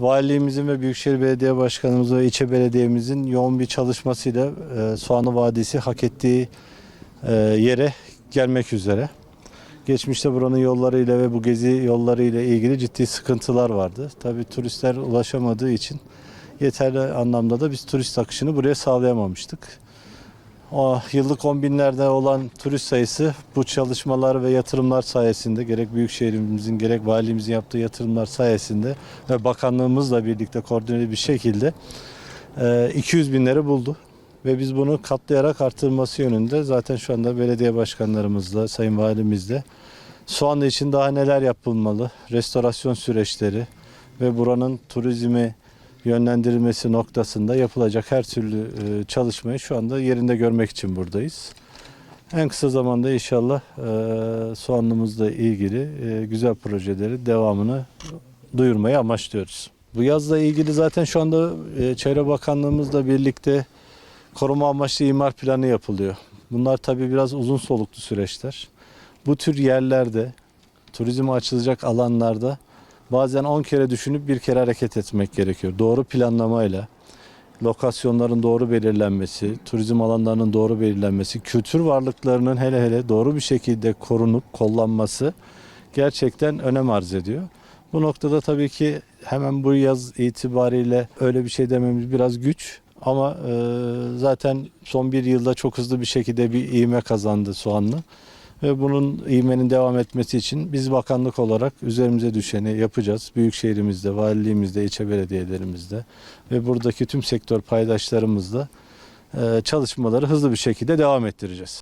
valiliğimizin ve Büyükşehir Belediye Başkanımız ve ilçe belediyemizin yoğun bir çalışmasıyla e, Soğanlı Vadisi hak ettiği e, yere gelmek üzere. Geçmişte buranın yollarıyla ve bu gezi yollarıyla ilgili ciddi sıkıntılar vardı. Tabii turistler ulaşamadığı için yeterli anlamda da biz turist akışını buraya sağlayamamıştık. O yıllık on binlerde olan turist sayısı bu çalışmalar ve yatırımlar sayesinde gerek Büyükşehirimizin gerek valimizin yaptığı yatırımlar sayesinde ve bakanlığımızla birlikte koordineli bir şekilde e, 200 binleri buldu. Ve biz bunu katlayarak artırması yönünde zaten şu anda belediye başkanlarımızla, sayın valimizle Soğanlı için daha neler yapılmalı, restorasyon süreçleri ve buranın turizmi yönlendirilmesi noktasında yapılacak her türlü e, çalışmayı şu anda yerinde görmek için buradayız. En kısa zamanda inşallah e, ilgili e, güzel projeleri devamını duyurmayı amaçlıyoruz. Bu yazla ilgili zaten şu anda e, Çevre Bakanlığımızla birlikte koruma amaçlı imar planı yapılıyor. Bunlar tabii biraz uzun soluklu süreçler. Bu tür yerlerde, turizme açılacak alanlarda bazen 10 kere düşünüp bir kere hareket etmek gerekiyor. Doğru planlamayla, lokasyonların doğru belirlenmesi, turizm alanlarının doğru belirlenmesi, kültür varlıklarının hele hele doğru bir şekilde korunup kollanması gerçekten önem arz ediyor. Bu noktada tabii ki hemen bu yaz itibariyle öyle bir şey dememiz biraz güç. Ama e, zaten son bir yılda çok hızlı bir şekilde bir ivme kazandı soğanlı. Ve bunun ivmenin devam etmesi için biz bakanlık olarak üzerimize düşeni yapacağız. Büyükşehirimizde, valiliğimizde, ilçe belediyelerimizde ve buradaki tüm sektör paydaşlarımızla e, çalışmaları hızlı bir şekilde devam ettireceğiz.